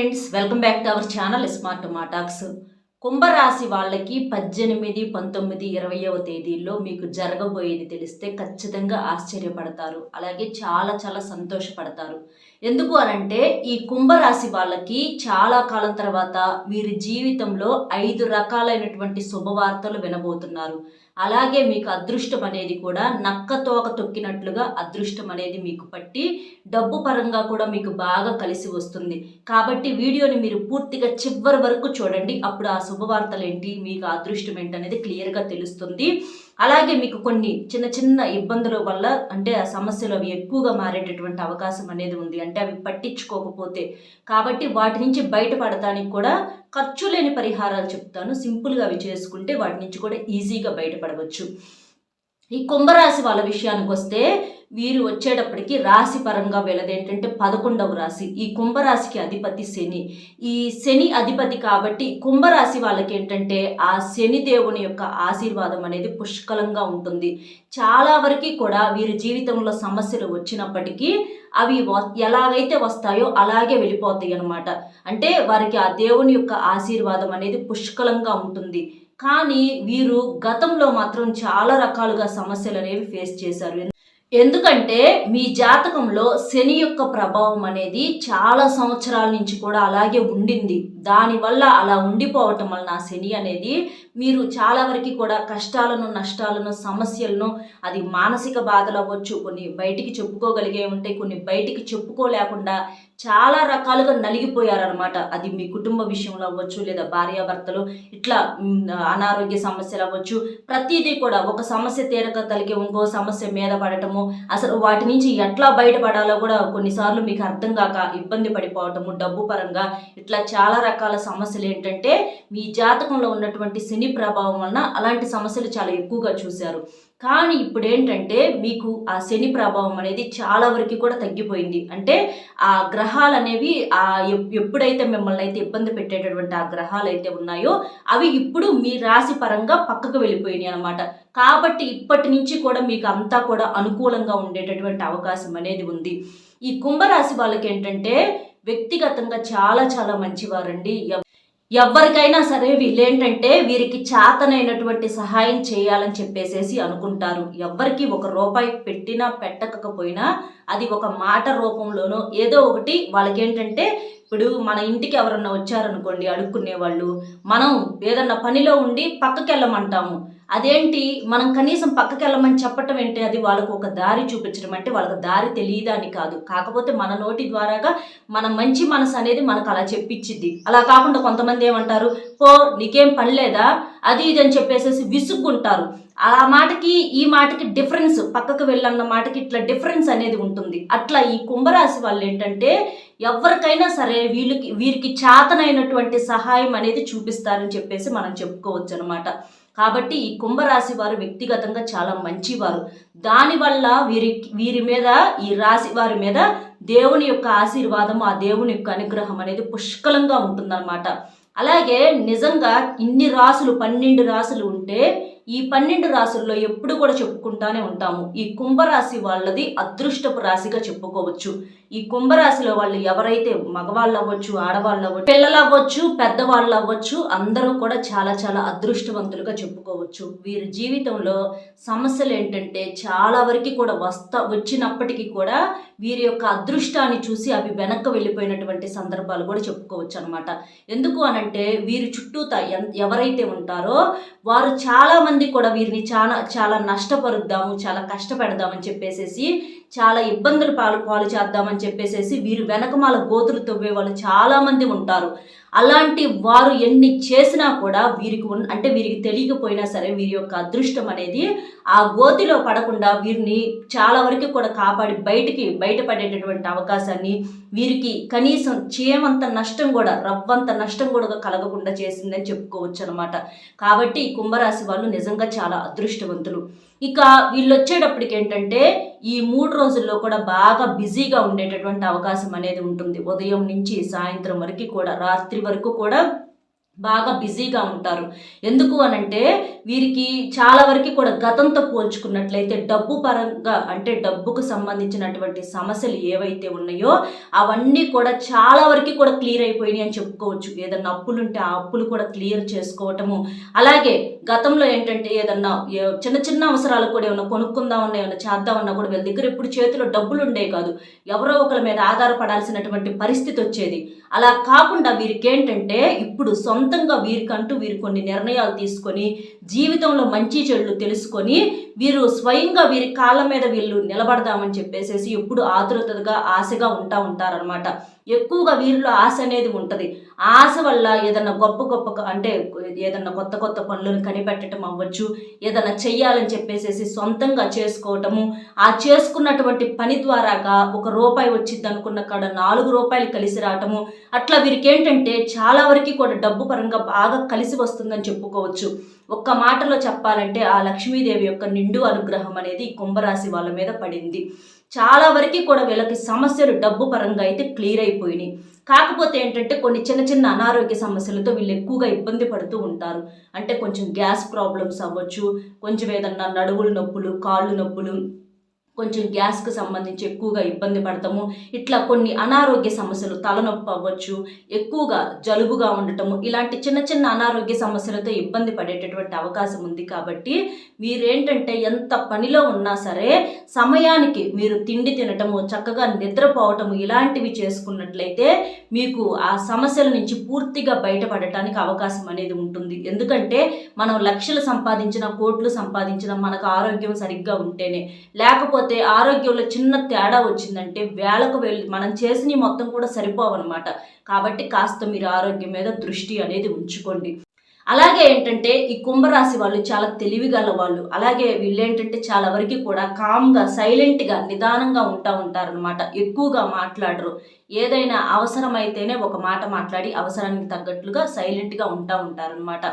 Friends welcome back to our channel smart మాటాక్స్ కుంభరాశి వాళ్ళకి పద్దెనిమిది పంతొమ్మిది ఇరవయవ తేదీల్లో మీకు జరగబోయేది తెలిస్తే ఖచ్చితంగా ఆశ్చర్యపడతారు. అలాగే చాలా చాలా సంతోషపడతారు. ఎందుకు అనంటే ఈ కుంభరాశి వాళ్ళకి చాలా కాలం తర్వాత వీరి జీవితంలో ఐదు రకాలైనటువంటి శుభవార్తలు వినబోతున్నారు. అలాగే మీకు అదృష్టం అనేది కూడా నక్క తోక తొక్కినట్లుగా అదృష్టం అనేది మీకు పట్టి డబ్బు పరంగా కూడా మీకు బాగా కలిసి వస్తుంది. కాబట్టి వీడియోని మీరు పూర్తిగా చివరి వరకు చూడండి. అప్పుడు ఆ శుభవార్తలు ఏంటి మీకు అదృష్టం ఏంటనేది అనేది క్లియర్గా తెలుస్తుంది. అలాగే మీకు కొన్ని చిన్న చిన్న ఇబ్బందుల వల్ల అంటే ఆ సమస్యలు అవి ఎక్కువగా మారేటటువంటి అవకాశం అనేది ఉంది. అంటే అవి పట్టించుకోకపోతే. కాబట్టి వాటి నుంచి బయటపడటానికి కూడా ఖర్చు లేని పరిహారాలు చెప్తాను. సింపుల్గా అవి చేసుకుంటే వాటి నుంచి కూడా ఈజీగా బయటపడవచ్చు. ఈ కుంభరాశి వాళ్ళ విషయానికి వస్తే వీరు వచ్చేటప్పటికి రాశి పరంగా వీళ్ళది. ఏంటంటే పదకొండవ రాశి. ఈ కుంభరాశికి అధిపతి శని. ఈ శని అధిపతి కాబట్టి కుంభరాశి వాళ్ళకి ఏంటంటే ఆ శని దేవుని యొక్క ఆశీర్వాదం అనేది పుష్కలంగా ఉంటుంది. చాలా వరకు కూడా వీరి జీవితంలో సమస్యలు వచ్చినప్పటికీ అవి వ- ఎలాగైతే వస్తాయో అలాగే వెళ్ళిపోతాయి అన్నమాట. అంటే వారికి ఆ దేవుని యొక్క ఆశీర్వాదం అనేది పుష్కలంగా ఉంటుంది. కానీ వీరు గతంలో మాత్రం చాలా రకాలుగా సమస్యలు అనేవి ఫేస్ చేశారు. ఎందుకంటే మీ జాతకంలో శని యొక్క ప్రభావం అనేది చాలా సంవత్సరాల నుంచి కూడా అలాగే ఉండింది. దానివల్ల అలా ఉండిపోవటం వలన శని అనేది మీరు చాలా వరకు కూడా కష్టాలను నష్టాలను సమస్యలను అది మానసిక బాధలు అవ్వచ్చు కొన్ని బయటికి చెప్పుకోగలిగే ఉంటాయి కొన్ని బయటికి చెప్పుకోలేకుండా చాలా రకాలుగా నలిగిపోయారనమాట అది మీ కుటుంబ విషయంలో అవ్వచ్చు లేదా భార్యాభర్తలు ఇట్లా అనారోగ్య సమస్యలు అవ్వచ్చు. ప్రతిదీ కూడా ఒక సమస్య తీరక తలికి ఇంకో సమస్య మీద పడటము అసలు వాటి నుంచి ఎట్లా బయటపడాలో కూడా కొన్నిసార్లు మీకు అర్థం కాక ఇబ్బంది పడిపోవటము డబ్బు పరంగా ఇట్లా చాలా రకాల సమస్యలు ఏంటంటే మీ జాతకంలో ఉన్నటువంటి శని ప్రభావం వలన అలాంటి సమస్యలు చాలా ఎక్కువగా చూశారు. కానీ ఇప్పుడు ఏంటంటే మీకు ఆ శని ప్రభావం అనేది చాలా వరకు కూడా తగ్గిపోయింది. అంటే ఆ గ్రహాలు అనేవి ఆ ఎప్- ఎప్పుడైతే మిమ్మల్ని అయితే ఇబ్బంది పెట్టేటటువంటి ఆ గ్రహాలు అయితే ఉన్నాయో అవి ఇప్పుడు మీ రాశి పరంగా పక్కకు వెళ్ళిపోయినాయి అనమాట కాబట్టి ఇప్పటి నుంచి కూడా మీకు అంతా కూడా అనుకూలంగా ఉండేటటువంటి అవకాశం అనేది ఉంది. ఈ కుంభరాశి వాళ్ళకి ఏంటంటే వ్యక్తిగతంగా చాలా చాలా మంచివారండి. ఎవరికైనా సరే వీళ్ళేంటంటే వీరికి చేతనైనటువంటి సహాయం చేయాలని చెప్పేసేసి అనుకుంటారు. ఎవరికి ఒక రూపాయి పెట్టినా పెట్టకపోయినా అది ఒక మాట రూపంలోనో ఏదో ఒకటి వాళ్ళకేంటంటే ఇప్పుడు మన ఇంటికి ఎవరన్నా వచ్చారనుకోండి అడుక్కునే వాళ్ళు మనం ఏదన్నా పనిలో ఉండి పక్కకి వెళ్ళమంటాము అదేంటి? మనం కనీసం పక్కకి వెళ్ళమని చెప్పటం ఏంటి? అది వాళ్ళకు ఒక దారి చూపించడం అంటే వాళ్ళకి దారి తెలియదని కాదు. కాకపోతే మన నోటి ద్వారాగా మన మంచి మనసు అనేది మనకు అలా చెప్పించింది అలా కాకుండా కొంతమంది ఏమంటారు? పో నీకేం పని లేదా? అది ఇది అని చెప్పేసేసి విసుగ్గుంటారు ఆ మాటకి ఈ మాటకి డిఫరెన్స్ పక్కకు వెళ్ళన్న మాటకి ఇట్లా డిఫరెన్స్ అనేది ఉంటుంది. అట్లా ఈ కుంభరాశి వాళ్ళు ఏంటంటే ఎవరికైనా సరే వీళ్ళకి వీరికి చేతనైనటువంటి సహాయం అనేది చూపిస్తారని చెప్పేసి మనం చెప్పుకోవచ్చు అనమాట కాబట్టి ఈ కుంభరాశి వారు వ్యక్తిగతంగా చాలా మంచివారు. దానివల్ల వీరి వీరి మీద ఈ రాశి వారి మీద దేవుని యొక్క ఆశీర్వాదం ఆ దేవుని యొక్క అనుగ్రహం అనేది పుష్కలంగా ఉంటుందన్నమాట. అలాగే నిజంగా ఇన్ని రాసులు పన్నెండు రాసులు ఉంటే ఈ పన్నెండు రాసుల్లో ఎప్పుడు కూడా చెప్పుకుంటానే ఉంటాము. ఈ కుంభరాశి వాళ్ళది అదృష్టపు రాశిగా చెప్పుకోవచ్చు. ఈ కుంభరాశిలో వాళ్ళు ఎవరైతే మగవాళ్ళు అవ్వచ్చు ఆడవాళ్ళు అవ్వచ్చు పిల్లలు అవ్వచ్చు పెద్దవాళ్ళు అవ్వచ్చు అందరూ కూడా చాలా చాలా అదృష్టవంతులుగా చెప్పుకోవచ్చు. వీరి జీవితంలో సమస్యలు ఏంటంటే చాలా వరకు కూడా వస్తా వచ్చినప్పటికీ కూడా వీరి యొక్క అదృష్టాన్ని చూసి అవి వెనక్కి వెళ్ళిపోయినటువంటి సందర్భాలు కూడా చెప్పుకోవచ్చు అనమాట ఎందుకు అనంటే వీరి చుట్టూత ఎవరైతే ఉంటారో వారు చాలామంది కూడా వీరిని చాలా చాలా నష్టపరుద్దాము చాలా కష్టపెడదామని చెప్పేసేసి చాలా ఇబ్బందులు పాలు పాలు చేద్దామని చెప్పేసేసి వీరు వెనకమాల గోతులు తవ్వే వాళ్ళు చాలామంది ఉంటారు. అలాంటి వారు ఎన్ని చేసినా కూడా వీరికి అంటే వీరికి తెలియకపోయినా సరే వీరి యొక్క అదృష్టం అనేది ఆ గోతిలో పడకుండా వీరిని చాలా వరకు కూడా కాపాడి బయటికి బయటపడేటటువంటి అవకాశాన్ని వీరికి కనీసం చేయమంత నష్టం కూడా రవ్వంత నష్టం కూడా కలగకుండా చేసిందని చెప్పుకోవచ్చు అనమాట కాబట్టి కుంభరాశి వాళ్ళు నిజంగా చాలా అదృష్టవంతులు. ఇక వీళ్ళు వచ్చేటప్పటికి ఏంటంటే ఈ మూడు రోజుల్లో కూడా బాగా బిజీగా ఉండేటటువంటి అవకాశం అనేది ఉంటుంది. ఉదయం నుంచి సాయంత్రం వరకు కూడా రాత్రి వరకు కూడా బాగా బిజీగా ఉంటారు. ఎందుకు అనంటే వీరికి చాలా వరకు కూడా గతంతో పోల్చుకున్నట్లయితే డబ్బు పరంగా అంటే డబ్బుకు సంబంధించినటువంటి సమస్యలు ఏవైతే ఉన్నాయో అవన్నీ కూడా చాలా వరకు కూడా క్లియర్ అయిపోయినాయి అని చెప్పుకోవచ్చు. ఏదన్నా అప్పులు ఉంటే ఆ అప్పులు కూడా క్లియర్ చేసుకోవటము. అలాగే గతంలో ఏంటంటే ఏదన్నా చిన్న చిన్న అవసరాలు కూడా ఏమన్నా కొనుక్కుందామన్నా ఏమన్నా చేద్దామన్నా కూడా వీళ్ళ దగ్గర ఇప్పుడు చేతిలో డబ్బులు ఉండే కాదు. ఎవరో ఒకరి మీద ఆధారపడాల్సినటువంటి పరిస్థితి వచ్చేది. అలా కాకుండా వీరికి ఏంటంటే ఇప్పుడు సొంతంగా వీరికంటూ వీరు కొన్ని నిర్ణయాలు తీసుకొని జీవితంలో మంచి చెడులు తెలుసుకొని వీరు స్వయంగా వీరి కాళ్ళ మీద వీళ్ళు నిలబడదామని చెప్పేసేసి ఎప్పుడు ఆతురతగా ఆశగా ఉంటా ఉంటారనమాట ఎక్కువగా వీరిలో ఆశ అనేది ఉంటుంది. ఆశ వల్ల ఏదన్నా గొప్ప గొప్ప అంటే ఏదన్నా కొత్త కొత్త పనులను కనిపెట్టడం అవ్వచ్చు ఏదన్నా చెయ్యాలని చెప్పేసేసి సొంతంగా చేసుకోవటము ఆ చేసుకున్నటువంటి పని ద్వారాగా ఒక రూపాయి వచ్చింది అనుకున్న కాడ నాలుగు రూపాయలు కలిసి రావటము అట్లా వీరికి ఏంటంటే చాలా వరకు కూడా డబ్బు పరంగా బాగా కలిసి వస్తుందని చెప్పుకోవచ్చు. ఒక్క మాటలో చెప్పాలంటే ఆ లక్ష్మీదేవి యొక్క నిండు అనుగ్రహం అనేది కుంభరాశి వాళ్ళ మీద పడింది. చాలా వరకు కూడా వీళ్ళకి సమస్యలు డబ్బు పరంగా అయితే క్లియర్ అయిపోయినాయి. కాకపోతే ఏంటంటే కొన్ని చిన్న చిన్న అనారోగ్య సమస్యలతో వీళ్ళు ఎక్కువగా ఇబ్బంది పడుతూ ఉంటారు. అంటే కొంచెం గ్యాస్ ప్రాబ్లమ్స్ అవ్వచ్చు కొంచెం ఏదన్నా నడువులు నొప్పులు కాళ్ళు నొప్పులు కొంచెం గ్యాస్కు సంబంధించి ఎక్కువగా ఇబ్బంది పడతాము. ఇట్లా కొన్ని అనారోగ్య సమస్యలు తలనొప్పి అవ్వచ్చు ఎక్కువగా జలుబుగా ఉండటము ఇలాంటి చిన్న చిన్న అనారోగ్య సమస్యలతో ఇబ్బంది పడేటటువంటి అవకాశం ఉంది కాబట్టి మీరేంటంటే ఎంత పనిలో ఉన్నా సరే సమయానికి మీరు తిండి తినటము చక్కగా నిద్రపోవటము ఇలాంటివి చేసుకున్నట్లయితే మీకు ఆ సమస్యల నుంచి పూర్తిగా బయటపడటానికి అవకాశం అనేది ఉంటుంది. ఎందుకంటే మనం లక్షలు సంపాదించిన కోట్లు సంపాదించిన మనకు ఆరోగ్యం సరిగ్గా ఉంటేనే. లేకపోతే ఆరోగ్యంలో చిన్న తేడా వచ్చిందంటే వేళకు వెళ్ళి మనం చేసిన మొత్తం కూడా సరిపోవన్నమాట. కాబట్టి కాస్త మీరు ఆరోగ్యం మీద దృష్టి అనేది ఉంచుకోండి. అలాగే ఏంటంటే ఈ కుంభరాశి వాళ్ళు చాలా తెలివిగల వాళ్ళు. అలాగే వీళ్ళు ఏంటంటే చాలా వరకు కూడా కామ్గా సైలెంట్గా నిదానంగా ఉంటా ఉంటారనమాట ఎక్కువగా మాట్లాడరు. ఏదైనా అవసరమైతేనే ఒక మాట మాట్లాడి అవసరానికి తగ్గట్లుగా సైలెంట్గా ఉంటా ఉంటారనమాట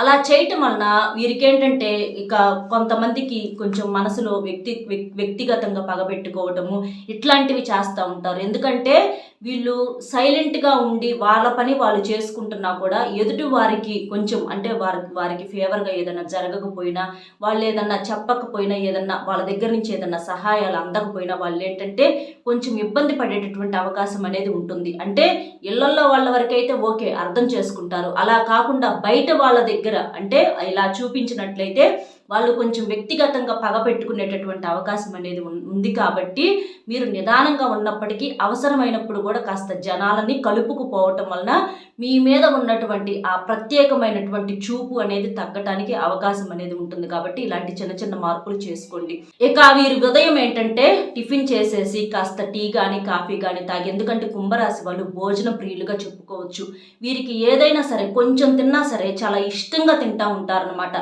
అలా చేయటం వలన వీరికేంటంటే ఇక కొంతమందికి కొంచెం మనసులో వ్యక్తి వ్యక్తిగతంగా పగబెట్టుకోవటము ఇట్లాంటివి చేస్తూ ఉంటారు. ఎందుకంటే వీళ్ళు సైలెంట్గా ఉండి వాళ్ళ పని వాళ్ళు చేసుకుంటున్నా కూడా ఎదుటి వారికి కొంచెం అంటే వారికి వారికి ఫేవర్గా ఏదైనా జరగకపోయినా వాళ్ళు ఏదన్నా చెప్పకపోయినా ఏదన్నా వాళ్ళ దగ్గర నుంచి ఏదన్నా సహాయాలు అందకపోయినా వాళ్ళు ఏంటంటే కొంచెం ఇబ్బంది పడేటటువంటి అవకాశం అనేది ఉంటుంది. అంటే ఇళ్ళలో వాళ్ళ వరకైతే ఓకే అర్థం చేసుకుంటారు. అలా కాకుండా బయట వాళ్ళ దగ్గర దగ్గర. అంటే ఇలా చూపించినట్లయితే వాళ్ళు కొంచెం వ్యక్తిగతంగా పగపెట్టుకునేటటువంటి అవకాశం అనేది ఉంది కాబట్టి మీరు నిదానంగా ఉన్నప్పటికీ అవసరమైనప్పుడు కూడా కాస్త జనాలని కలుపుకుపోవటం వలన మీ మీద ఉన్నటువంటి ఆ ప్రత్యేకమైనటువంటి చూపు అనేది తగ్గటానికి అవకాశం అనేది ఉంటుంది కాబట్టి ఇలాంటి చిన్న చిన్న మార్పులు చేసుకోండి. ఇక వీరి ఉదయం ఏంటంటే టిఫిన్ చేసేసి కాస్త టీ కానీ కాఫీ కానీ తాగి ఎందుకంటే కుంభరాశి వాళ్ళు భోజన ప్రియులుగా చెప్పుకోవచ్చు. వీరికి ఏదైనా సరే కొంచెం తిన్నా సరే చాలా ఇష్టంగా తింటా ఉంటారనమాట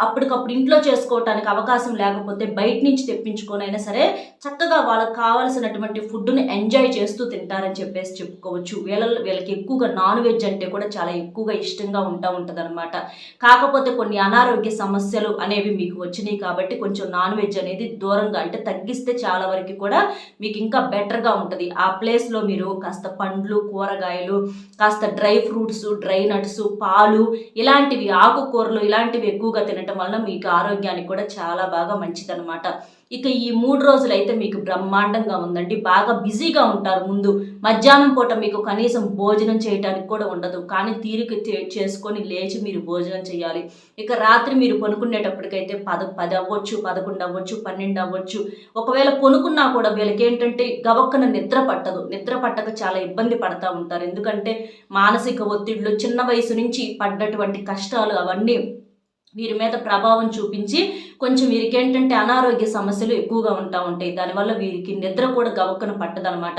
అప్పటికప్పుడు ఇంట్లో చేసుకోవటానికి అవకాశం లేకపోతే బయట నుంచి తెప్పించుకొనైనా సరే చక్కగా వాళ్ళకి కావాల్సినటువంటి ఫుడ్ని ఎంజాయ్ చేస్తూ తింటారని చెప్పేసి చెప్పుకోవచ్చు. వీళ్ళ వీళ్ళకి ఎక్కువగా నాన్ వెజ్ అంటే కూడా చాలా ఎక్కువగా ఇష్టంగా ఉంటా ఉంటుంది కాకపోతే కొన్ని అనారోగ్య సమస్యలు అనేవి మీకు వచ్చినాయి కాబట్టి కొంచెం నాన్ వెజ్ అనేది దూరంగా అంటే తగ్గిస్తే చాలా వరకు కూడా మీకు ఇంకా బెటర్గా ఉంటుంది. ఆ ప్లేస్లో మీరు కాస్త పండ్లు కూరగాయలు కాస్త డ్రై ఫ్రూట్స్ డ్రై నట్స్ పాలు ఇలాంటివి ఆకుకూరలు ఇలాంటివి ఎక్కువగా తినటం వలన మీకు ఆరోగ్యానికి కూడా చాలా బాగా మంచిదనమాట ఇక ఈ మూడు రోజులు అయితే మీకు బ్రహ్మాండంగా ఉందండి. బాగా బిజీగా ఉంటారు ముందు. మధ్యాహ్నం పూట మీకు కనీసం భోజనం చేయడానికి కూడా ఉండదు. కానీ తీరిక చేసుకొని లేచి మీరు భోజనం చేయాలి. ఇక రాత్రి మీరు పనుకునేటప్పటికైతే పద పది అవ్వచ్చు పదకొండు అవ్వచ్చు పన్నెండు అవ్వచ్చు ఒకవేళ పనుకున్నా కూడా వీళ్ళకి ఏంటంటే గవక్కన నిద్ర పట్టదు. నిద్ర పట్టక చాలా ఇబ్బంది పడతా ఉంటారు. ఎందుకంటే మానసిక ఒత్తిడులు చిన్న వయసు నుంచి పడ్డటువంటి కష్టాలు అవన్నీ వీరి మీద ప్రభావం చూపించి కొంచెం వీరికి ఏంటంటే అనారోగ్య సమస్యలు ఎక్కువగా ఉంటా ఉంటాయి. దానివల్ల వీరికి నిద్ర కూడా గవక్కన పట్టదనమాట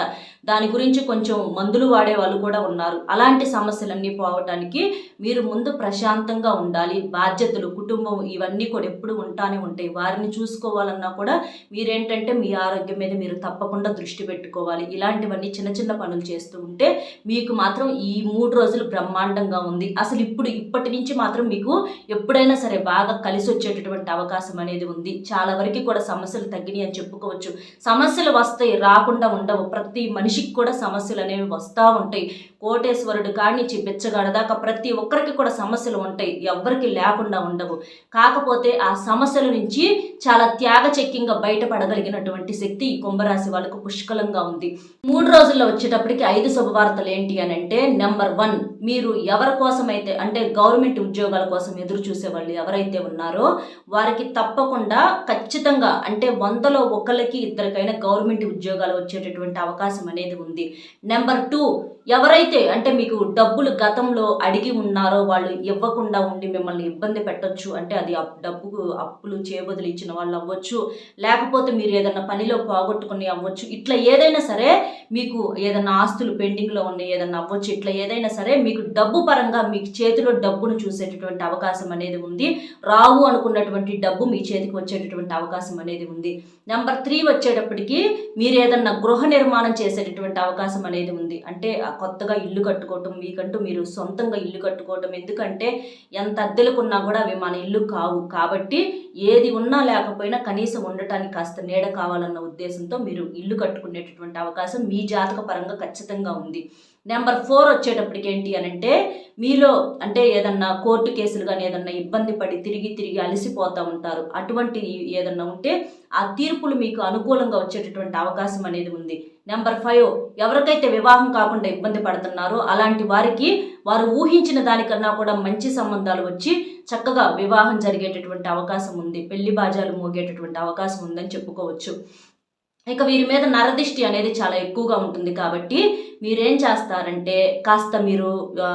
దాని గురించి కొంచెం మందులు వాడే వాళ్ళు కూడా ఉన్నారు. అలాంటి సమస్యలన్నీ పోవటానికి మీరు ముందు ప్రశాంతంగా ఉండాలి. బాధ్యతలు కుటుంబం ఇవన్నీ కూడా ఎప్పుడు ఉంటానే ఉంటాయి. వారిని చూసుకోవాలన్నా కూడా మీరేంటంటే మీ ఆరోగ్యం మీద మీరు తప్పకుండా దృష్టి పెట్టుకోవాలి. ఇలాంటివన్నీ చిన్న చిన్న పనులు చేస్తూ ఉంటే మీకు మాత్రం ఈ మూడు రోజులు బ్రహ్మాండంగా ఉంది. అసలు ఇప్పుడు ఇప్పటి నుంచి మాత్రం మీకు ఎప్పుడైనా సరే బాగా కలిసి వచ్చేటటువంటి అవకాశం అవకాశం అనేది ఉంది. చాలా వరకు కూడా సమస్యలు తగ్గినాయి అని చెప్పుకోవచ్చు. సమస్యలు వస్తాయి రాకుండా ఉండవు. ప్రతి మనిషికి కూడా సమస్యలు అనేవి వస్తూ ఉంటాయి. కోటేశ్వరుడు కానిచ్చి బిచ్చగాడ దాకా ప్రతి ఒక్కరికి కూడా సమస్యలు ఉంటాయి. ఎవ్వరికి లేకుండా ఉండవు. కాకపోతే ఆ సమస్యల నుంచి చాలా త్యాగచక్యంగా బయటపడగలిగినటువంటి శక్తి ఈ కుంభరాశి వాళ్ళకు పుష్కలంగా ఉంది. మూడు రోజుల్లో వచ్చేటప్పటికి ఐదు శుభవార్తలు ఏంటి అని అంటే నెంబర్ వన్ మీరు ఎవరి కోసమైతే అంటే గవర్నమెంట్ ఉద్యోగాల కోసం ఎదురు చూసే వాళ్ళు ఎవరైతే ఉన్నారో వారికి తప్పకుండా ఖచ్చితంగా అంటే వందలో ఒకరికి ఇద్దరికైనా గవర్నమెంట్ ఉద్యోగాలు వచ్చేటటువంటి అవకాశం అనేది ఉంది. నెంబర్ టూ ఎవరైతే అంటే మీకు డబ్బులు గతంలో అడిగి ఉన్నారో వాళ్ళు ఇవ్వకుండా ఉండి మిమ్మల్ని ఇబ్బంది పెట్టొచ్చు అంటే అది డబ్బుకు అప్పులు చేబదులు ఇచ్చిన వాళ్ళు అవ్వచ్చు లేకపోతే మీరు ఏదైనా పనిలో పోగొట్టుకుని అవ్వచ్చు ఇట్లా ఏదైనా సరే మీకు ఏదైనా ఆస్తులు పెండింగ్లో ఉన్నాయి ఏదైనా అవ్వచ్చు ఇట్లా ఏదైనా సరే మీకు డబ్బు పరంగా మీకు చేతిలో డబ్బును చూసేటటువంటి అవకాశం అనేది ఉంది. రావు అనుకున్నటువంటి డబ్బు మీ చేతికి వచ్చేటటువంటి అవకాశం అనేది ఉంది. నెంబర్ త్రీ వచ్చేటప్పటికి మీరు ఏదన్నా గృహ నిర్మాణం చేసేటటువంటి అవకాశం అనేది ఉంది. అంటే కొత్తగా ఇల్లు కట్టుకోవటం మీకంటూ మీరు సొంతంగా ఇల్లు కట్టుకోవటం. ఎందుకంటే ఎంత అద్దెలకున్నా కూడా అవి మన ఇల్లు కావు. కాబట్టి ఏది ఉన్నా లేకపోయినా కనీసం ఉండటానికి కాస్త నీడ కావాలన్న ఉద్దేశంతో మీరు ఇల్లు కట్టుకునేటటువంటి అవకాశం మీ జాతక పరంగా ఖచ్చితంగా ఉంది. నెంబర్ ఫోర్ వచ్చేటప్పటికి ఏంటి అని అంటే మీలో అంటే ఏదన్నా కోర్టు కేసులు కానీ ఏదన్నా ఇబ్బంది పడి తిరిగి తిరిగి అలసిపోతూ ఉంటారు. అటువంటి ఏదన్నా ఉంటే ఆ తీర్పులు మీకు అనుకూలంగా వచ్చేటటువంటి అవకాశం అనేది ఉంది. నెంబర్ ఫైవ్ ఎవరికైతే వివాహం కాకుండా ఇబ్బంది పడుతున్నారో అలాంటి వారికి వారు ఊహించిన దానికన్నా కూడా మంచి సంబంధాలు వచ్చి చక్కగా వివాహం జరిగేటటువంటి అవకాశం ఉంది పెళ్ళి బాజాలు మోగేటటువంటి అవకాశం ఉందని చెప్పుకోవచ్చు. ఇక వీరి మీద నరదిష్టి అనేది చాలా ఎక్కువగా ఉంటుంది కాబట్టి మీరేం చేస్తారంటే కాస్త మీరు ఆ,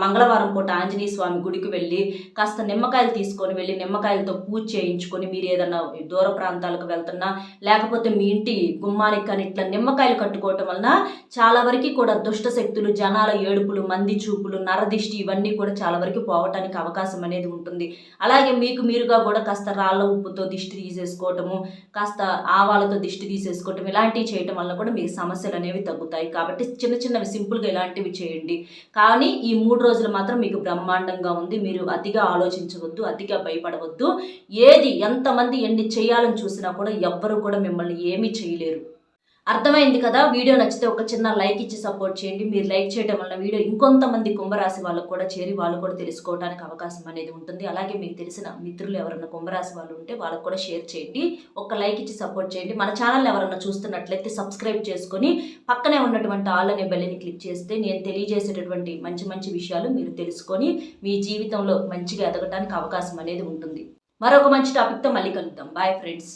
మంగళవారం పూట ఆంజనేయ స్వామి గుడికి వెళ్ళి కాస్త నిమ్మకాయలు తీసుకొని వెళ్ళి నిమ్మకాయలతో పూజ చేయించుకొని మీరు ఏదైనా దూర ప్రాంతాలకు వెళ్తున్నా లేకపోతే మీ ఇంటి గుమ్మానికి కానీ ఇట్లా నిమ్మకాయలు కట్టుకోవటం వలన చాలా వరకు కూడా దుష్ట శక్తులు జనాల ఏడుపులు మంది చూపులు నరదిష్టి ఇవన్నీ కూడా చాలా వరకు పోవటానికి అవకాశం అనేది ఉంటుంది. అలాగే మీకు మీరుగా కూడా కాస్త రాళ్ళ ఉప్పుతో దిష్టి తీసేసుకోవటము కాస్త ఆవాలతో దిష్టి తీసేసుకోవటం ఇలాంటివి చేయటం వల్ల కూడా మీకు సమస్యలు అనేవి తగ్గుతాయి. కాబట్టి చిన్న చిన్నవి సింపుల్గా ఇలాంటివి చేయండి. కానీ ఈ మూడు రోజులు మాత్రం మీకు బ్రహ్మాండంగా ఉంది. మీరు అతిగా ఆలోచించవద్దు అతిగా భయపడవద్దు. ఏది ఎంతమంది ఎన్ని చేయాలని చూసినా కూడా ఎవ్వరు కూడా మిమ్మల్ని ఏమీ చేయలేరు. అర్థమైంది కదా? వీడియో నచ్చితే ఒక చిన్న లైక్ ఇచ్చి సపోర్ట్ చేయండి. మీరు లైక్ చేయడం వల్ల వీడియో ఇంకొంతమంది కుంభరాశి వాళ్ళకు కూడా చేరి వాళ్ళు కూడా తెలుసుకోవడానికి అవకాశం అనేది ఉంటుంది. అలాగే మీకు తెలిసిన మిత్రులు ఎవరైనా కుంభరాశి వాళ్ళు ఉంటే వాళ్ళకు కూడా షేర్ చేయండి. ఒక లైక్ ఇచ్చి సపోర్ట్ చేయండి. మన ఛానల్ ఎవరైనా చూస్తున్నట్లయితే సబ్స్క్రైబ్ చేసుకొని పక్కనే ఉన్నటువంటి ఆల్ అనే బెల్లిని క్లిక్ చేస్తే నేను తెలియజేసేటటువంటి మంచి మంచి విషయాలు మీరు తెలుసుకొని మీ జీవితంలో మంచిగా ఎదగడానికి అవకాశం అనేది ఉంటుంది. మరొక మంచి టాపిక్తో మళ్ళీ కలుద్దాం. Bye friends